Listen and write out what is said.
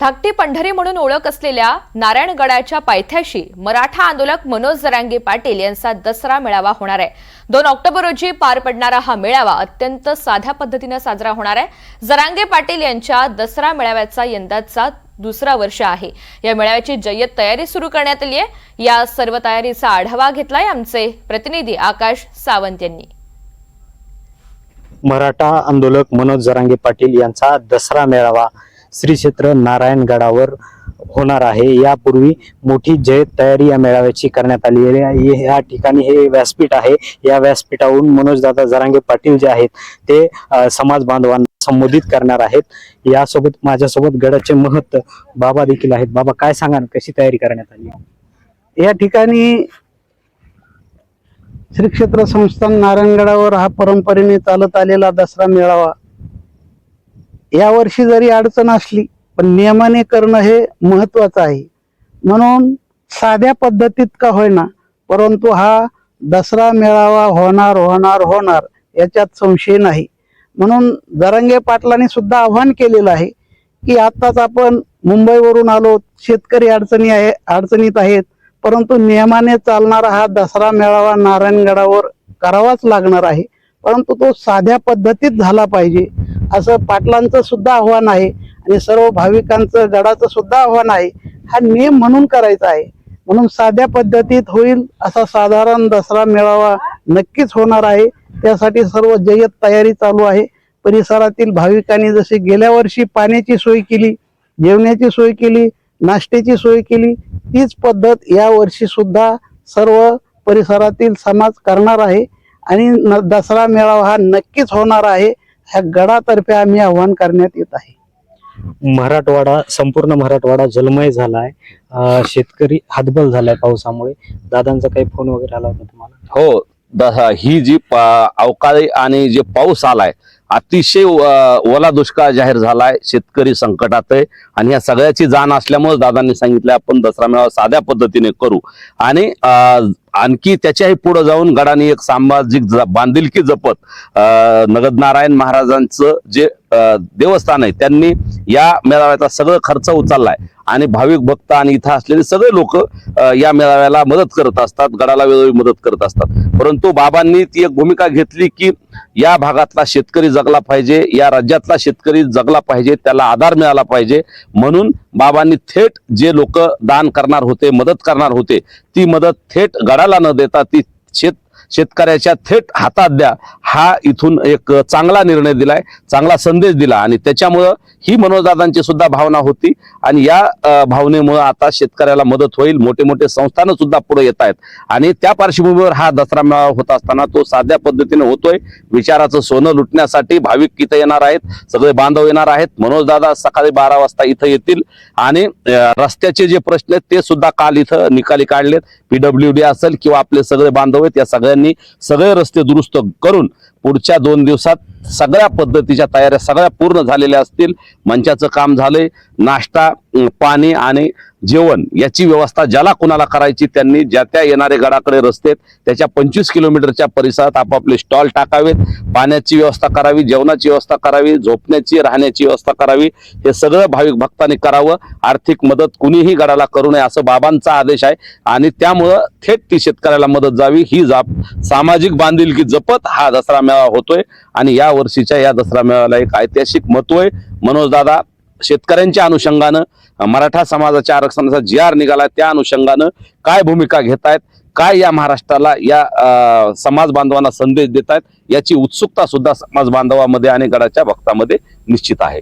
धाकटी पंढरी म्हणून ओळख असलेल्या नारायणगडाच्या पायथ्याशी मराठा आंदोलक मनोज जरांगे पाटील यांचा दसरा मेळावा होणार आहे. दोन ऑक्टोबर रोजी पार पडणारा हा मेळावा अत्यंत साध्या पद्धतीनं साजरा होणार आहे. जरांगे पाटील यांच्या दसरा मेळाव्याचा यंदाचा दुसरा वर्ष आहे. या मेळाव्याची जय्यत तयारी सुरू करण्यात आली आहे. या सर्व तयारीचा आढावा घेतलाय आमचे प्रतिनिधी आकाश सावंत यांनी. मराठा आंदोलक मनोज जरांगे पाटील यांचा दसरा मेळावा श्री क्षेत्र नारायणगडावर होणार आहे. यापूर्वी मोठी जय तयारी या मेळाव्याची करण्यात आली आहे. या ठिकाणी हे व्यासपीठ आहे. या व्यासपीठावरून मनोजदादा जरांगे पाटील जे आहेत ते समाज बांधवांना संबोधित करणार आहेत. यासोबत माझ्यासोबत गडाचे महत्त्व बाबा देखील आहेत. बाबा काय सांगा कशी तयारी करण्यात आली? या ठिकाणी श्री क्षेत्र संस्थान नारायणगडावर हा परंपरेने चालत आलेला दसरा मेळावा यावर्षी जरी अडचण असली पण नियमाने करणं हे महत्वाचं आहे. म्हणून साध्या पद्धतीत का होईना परंतु हा दसरा मेळावा होणार होणार होणार याच्यात संशय नाही. म्हणून जरंगे पाटलांनी सुद्धा आव्हान केलेलं आहे की आत्ताच आपण मुंबईवरून आलो शेतकरी अडचणी आहे अडचणीत आहेत परंतु नियमाने चालणारा हा दसरा मेळावा नारायणगडावर करावाच लागणार आहे. परंतु तो साध्या पद्धतीत झाला पाहिजे. असं पाटलांचं सुद्धा आव्हान आहे आणि सर्व भाविकांचं गडाचं सुद्धा आव्हान आहे. हा नियम म्हणून करायचा आहे. म्हणून साध्या पद्धतीत होईल असा साधारण दसरा मेळावा नक्कीच होणार आहे. त्यासाठी सर्व जय्यत तयारी चालू आहे. परिसरातील भाविकांनी जशी गेल्या वर्षी पाण्याची सोय केली जेवणाची सोय केली नाश्त्याची सोय केली तीच पद्धत या वर्षी सुद्धा सर्व परिसरातील समाज करणार आहे. आणि न- दसरा मेळावा हा नक्कीच होणार आहे. ह्या गडातर्फे आम्ही आव्हान करण्यात येत आहे. मराठवाडा संपूर्ण मराठवाडा जलमय झालाय. अं, शेतकरी हातबल झालाय पावसामुळे. दादांचा काही फोन वगैरे आला होता तुम्हाला? हो ही जी प- अवकाळी आणि जे पाऊस आलाय अतिशय ओला दुष्काळ जाहीर झालाय शेतकरी संकटात आहे आणि या सगळ्याची जाण असल्यामुळे दादांनी सांगितलं आपण दसरा मेळावा साध्या पद्धतीने करू. आणि आणखी त्याच्याही पुढे जाऊन गडाने एक सामाजिक बांधिलकी जपत नगदनारायण नगद नारायण महाराजांचं जे देवस्थान आहे त्यांनी या मेळाव्याचा सगळं खर्च उचललाय. आणि भाविक भक्त आणि इथं असलेले सगळे लोक या मेळाव्याला मदत करत असतात गडाला वेळोवेळी मदत करत असतात. परंतु बाबांनी ती एक भूमिका घेतली की या भागातला शेतकरी जगला पाहिजे या राज्यातला शेतकरी जगला पाहिजे त्याला आधार मिळाला पाहिजे. म्हणून बाबांनी थेट जे लोक दान करणार होते मदत करणार होते ती मदत थेट गडाला न देता ती शेत शेतकऱ्याच्या थेट हातात द्या. हा इथून एक चांगला निर्णय दिलाय चांगला संदेश दिला आणि त्याच्यामुळं ही मनोजदादांची सुद्धा भावना होती आणि या भावनेमुळं आता शेतकऱ्याला मदत होईल. मोठे मोठे संस्थानं सुद्धा पुढे येत आहेत. आणि त्या पार्श्वभूमीवर हा दसरा मेळावा होत असताना तो साध्या पद्धतीने होतोय. विचाराचं सोनं लुटण्यासाठी भाविक इथं येणार आहेत. सगळे बांधव येणार आहेत. मनोजदादा सकाळी बारा वाजता इथं येतील. आणि रस्त्याचे जे प्रश्न आहेत ते सुद्धा काल इथं निकाली काढलेत. पीडब्ल्यू डी असेल किंवा आपले सगळे बांधव आहेत या त्यांनी सगळे रस्ते दुरुस्त करून पुढच्या दोन दिवसात सगळ्या पद्धतीच्या तयाऱ्या सगळ्या पूर्ण झालेल्या असतील. मंचाचं काम झालंय. नाश्ता पाणी आणि जेवण याची व्यवस्था ज्याला कुणाला करायची त्यांनी ज्या त्या येणारे गडाकडे रस्ते त्याच्या पंचवीस किलोमीटरच्या परिसरात आपापले स्टॉल टाकावेत. पाण्याची व्यवस्था करावी जेवणाची व्यवस्था करावी झोपण्याची राहण्याची व्यवस्था करावी. हे सगळं भाविक भक्तांनी करावं. आर्थिक मदत कुणीही गडाला करू नये असं बाबांचा आदेश आहे. आणि त्यामुळं थेट ती शेतकऱ्याला मदत जावी. ही जाप सामाजिक बांधिलकी जपत हा दसरा मेळावा होतोय आणि या वर्षीच्या या दसरा मेळाव्याला एक ऐतिहासिक महत्त्व आहे. मनोजदादा शेतकऱ्यांच्या अनुषंगानं मराठा समाजाच्या आरक्षणाचा जी आर निघाला त्या अनुषंगानं काय भूमिका घेत आहेत काय या महाराष्ट्राला या समाज बांधवांना संदेश देत आहेत याची उत्सुकता सुद्धा समाज बांधवामध्ये आणि गडाच्या भक्तामध्ये निश्चित आहे.